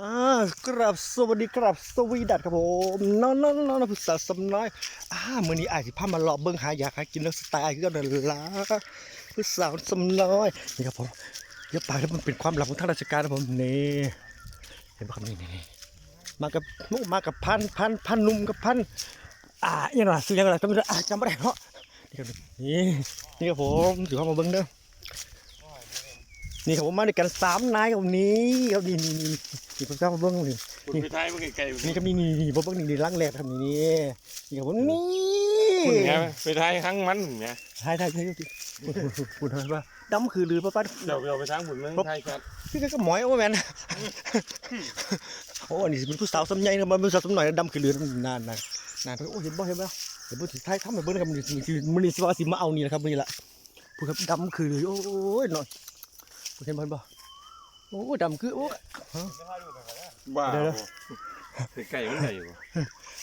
อ่ากราบสวัสดีครับสวีดัตครับผมน้องน้องน้องผู้สาวสำน้อยอ่ามื้อนี้อายสิพามาเลาะเบิ่งหาอยากหากินแล้วสไตล์คือกันนั่นล่ะผู้สาวสำน้อยนี่ครับผมอย่าปากแล้วมันเป็นความลับของทางราชการนะผมนี่เห็นบ่ครับนี่นี่มากับมากับพันพันพันหนุ่มกับพันอ่าอยังไงซื้อยังไงจำไม่ได้อ่าจำไม่ได้เนาะนี่ครับนี่นี่ครับผมถือเข้ามาเบิ่งเด้อนี่ครับผมมาด้วยกันสามนายครับนี่ครับนี่นี่ นี่นี่ผมทราบมาเบิ้งนี่คุณไปท้ายมันไกลๆนี่ครับนี่นี่นี่ผมเบิ้งนี่นี่ล้างแรกครับนี่นี่นี่ครับผมนี่คุณไงไปท้ายครั้งมันไงใช่ใช่ใช่ครับคุณทำไมว่าดำคือลือป้าป้าเดี๋ยวเราไปทางหุ่นเมืองไทยกันพี่ก็หมอยโอ้แมนโอ้อันนี้สิเป็นผู้สาวสำใหญ่นะมันเป็นผู้สาวสำหน่อยดำคือลือนานนานนานโอ้เห็นบ่เห็นบ่เห็นบ่สุดท้ายทำให้เบิ้งครับมันนี่มันนี่สิว่าสิมาเอานี่นะครับนี่ละผู้ครับดำคือลือโอ้ยหน่อยเห็นบ่เห็นบ่ โอ้ดำคือโอ้บ้าเดี๋ยวไกลๆมันไกลอยู่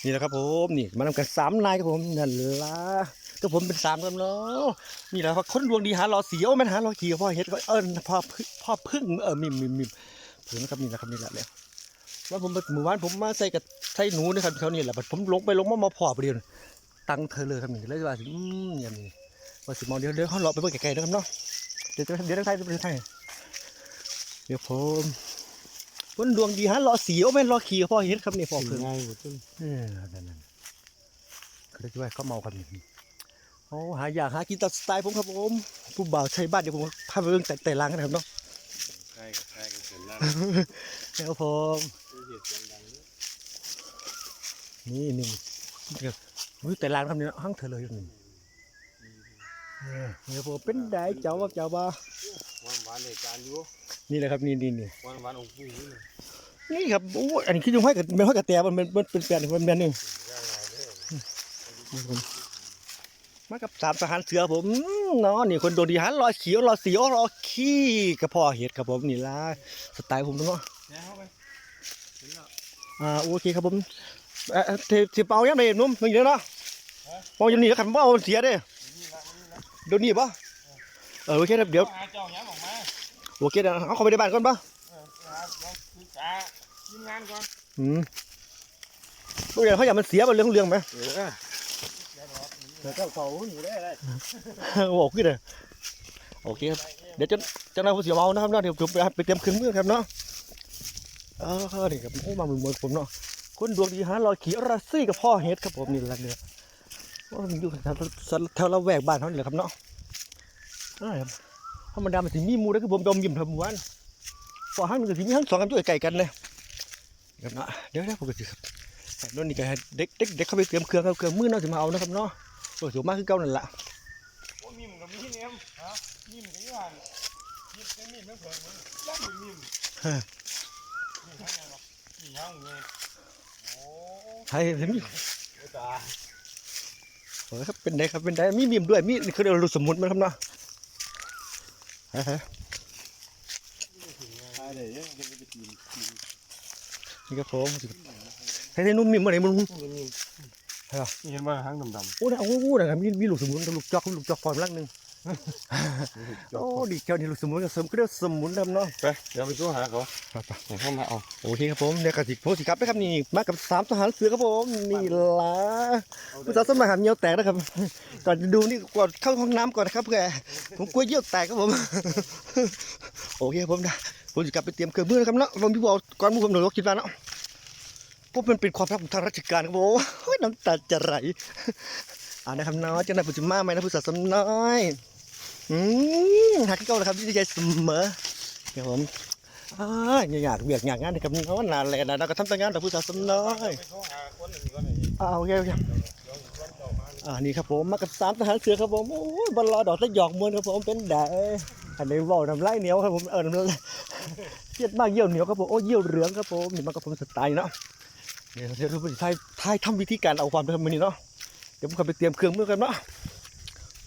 นี่แหละครับผมนี่มานำกันสามนายครับผมนั่นละก็ผมเป็นสามครับเนาะนี่แหละครับคนดวงดีหาหลอสีโอ้แม่นหาหลอขี่พ่อเฮ็ดก็เอิญพ่อพึ่งพ่อพึ่งเออมิมมิมมิมถึงนะครับนี่นะครับนี่แหละแล้วว่าผมเมื่อวานผมมาใส่กับใส่หนูนะครับเขานี่แหละบัดผมลงไปลงมามาพอประเดี๋ยวตังเธอเลยครับนี่เลยว่าสิอืมอย่างนี้ว่าสิมองเดี๋ยวเดี๋ยวเขาหลอกไปเบิ่งไกลๆนะครับเนาะเดี๋ยวเดี๋ยวเดี๋ยวไทยเดี๋ยวไทย เดี๋ยวผมคนดวงดีหาหลอสีโอ้แม่นหลอขี่พ่อเฮ็ดครับนี่พ่อพึ่งง่ายหมดต้นเออนั่นนั่นเขาเรียกว่าเขาเมากันนี่โอ้หาอยากหากินตามสไตล์ผมครับผมผู้บ่าวใช้บ้านเดี๋ยวผมพาไปเบิ่งแต่แต่ล้างกันนะครับเนาะใช่กับใช่กับเสร็จแล้วแล้วผมเหตุการณ์ดังนี่นี่เดี๋ยวอุ้ยแต่ล้างครับเนี่ยห้างเธอเลยนี่เออ เดี๋ยวผมเป็นได้เจ้าว่าเจ้าว่าวันวานเหตุการณ์อยู่นี่แหละครับนี่นี่นี่วันวานองค์ปู่นี่นะนี่ครับโอ้ยอันนี้คือยังห้อยกับไม่ห้อยกับแต่มันมันมันเป็นแปลนมันแบนนี่มากับสามทหารเสือผมเนาะนี่คนโดนดีหันรอยเขียวรอยสีรอยขี้กระเพาะเห็ดครับผมนี่ละสไตล์ผมเนาะแย่เข้าไปเห็นแล้วอ่าโอเคครับผมเอ่อเทสิเป่ายังไงนุ่มมึงเดี๋ยวเนาะเป่าอย่างนี้แล้วกันเป่าเสียเด้นี่ละนี่ละ เดี๋ยวนี้ปะเออโอเคครับเดี๋ยวหาเจ้าย้ำออกมาโอเคเดี๋ยวเอาเข้าไปในบ้านก่อนปะเออหาเราศึกษาทีมงานก่อนอืมพวกอย่างเขาอยากมันเสียมันเรื่องเรื่องไหมเออเดี๋ยวเจ้าเขาอยู่ได้เลยโอ้โหขึ้นเลยโอเคครับเดี๋ยวจะจะนายผู้เสียเมานะครับเนาะเดี๋ยวผมไปไปเตรียมเครื่องมือครับเนาะเออนี่ครับโอ้มาเหมือนเหมือนผมเนาะคนดวงดีหาลอยขี่รัสซี่กับพ่อเฮ็ดครับผมนี่แหละเนี่ย ว่ามันอยู่แถวแถวละแวกบ้านเขานี่แหละครับเนาะเออครับธรรมดามันสิมีหมูแล้วคือผมดมยิ้มทำหมู่บ้านพอห้างหนึงก็สิมีห้างสองกันอยู่ไกลๆกันเลยครับเนาะเดี๋ยวเดี๋ยวผมก็สิครับโน่นนี่ก็ให้เด็กเด็กเด็กเข้าไปเตรียมเครื่องครับเครื่องมือเนาะสิมาเอานะครับเนาะโอ้ยสูงมากคือเก่านั่นแหละโอ้มีมกับมีเนี่ยฮะมีมกับยี่ห้อมีมมีมไม่เพิ่มเลยแล้วมีมีมฮะนี่ทั้งนั้นหรอกนี่ยังไงโอ้ใช่ถึงยตา โอ้ยครับเป็นไดครับเป็นไดมีมีมด้วยมีนี่คือเรารู้สมมุติมันครับเนาะฮะฮะใช่เลยยังจะไปกินนี่ครับผมใช้ใช้นุ่มมีมอะไรมันมีมีใช่ป่ะนี่เห็นว่าหางดำโอ้ยเอาโอ้โหนะครับมีมีลูกสมุนกับลูกจอกลูกจอกฟอร์มลักหนึ่งๆ โอ้ดีเจ้านี่ลูกสมุนกับสมก็เรียกสมุนดำเนาะไปเดี๋ยวไปตัวหาเขาไปไปให้เข้ามาเอาโอเคครับผมเดี๋ยวกระสิโพสิครับนะครับนี่มากับสามทหารเสือครับผมนี่ล่ะผู้สาวสมัยหามเยี่ยวแตกนะครับ ก่อนจะดูนี่ก่อนเข้าห้องน้ำก่อนนะครับเพื่อผมกลัวเยี่ยวแตกครับผมโอเคครับผมนะผมจะกลับไปเตรียมเครื่องมือนะครับเนาะผมพี่บอกก่อนมือผมหนูก็คิดว่าเนาะเพราะมันเป็นความลับของทางราชการครับผมโอ้ยน้ำตาจะไหลอ่านะครับเนาะเจ้านายผู้จิมาไหมนะผู้สาวสำน้อย อืมหักเก้านะครับที่ใจเสมอครับผมอ่าอยากเบียกอยากงานนะครับเนานานเลยนะเราก็ทำแต่งานแต่ผู้สาวสน้อยไปโทรหาคนอื่นก่อนเอาโอเคโอเคอ่านี่ครับผมมากับสามทหารเสือครับผมโอ้ยบอลลอดอกตะหยอกมวนครับผมเป็นได้อันนี้ว่าน้ำลายเหนียวครับผมเออน้ำลายเครียดมากเยี่ยวเหนียวครับผมโอ้เยี่ยวเหลืองครับผมนี่มากับผมสไตล์เนาะเดี๋ยวเราไปทายทายทำวิธีการเอาความเป็นมือนี้เนาะเดี๋ยวผมขับไปเตรียมเครื่องมือกันเนาะ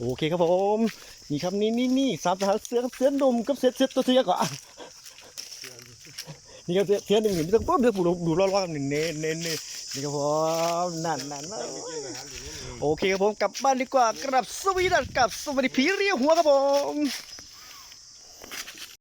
โอเคครับผม นี่ครับนี่นี่นี่สามทหารเสือเสือหนุ่มกับเสือเสือตัวเสือก่อนนี่ครับเสือเสือหนึ่งนี่ไม่ต้องปุ๊บเดี๋ยวดูดูรอบๆนี่เน้นเน้นเน้นนี่ครับผมนั่นนั่นโอเคครับผมกลับบ้านดีกว่ากลับสวีดันกลับสวัสดีผีเรียวหัวครับผม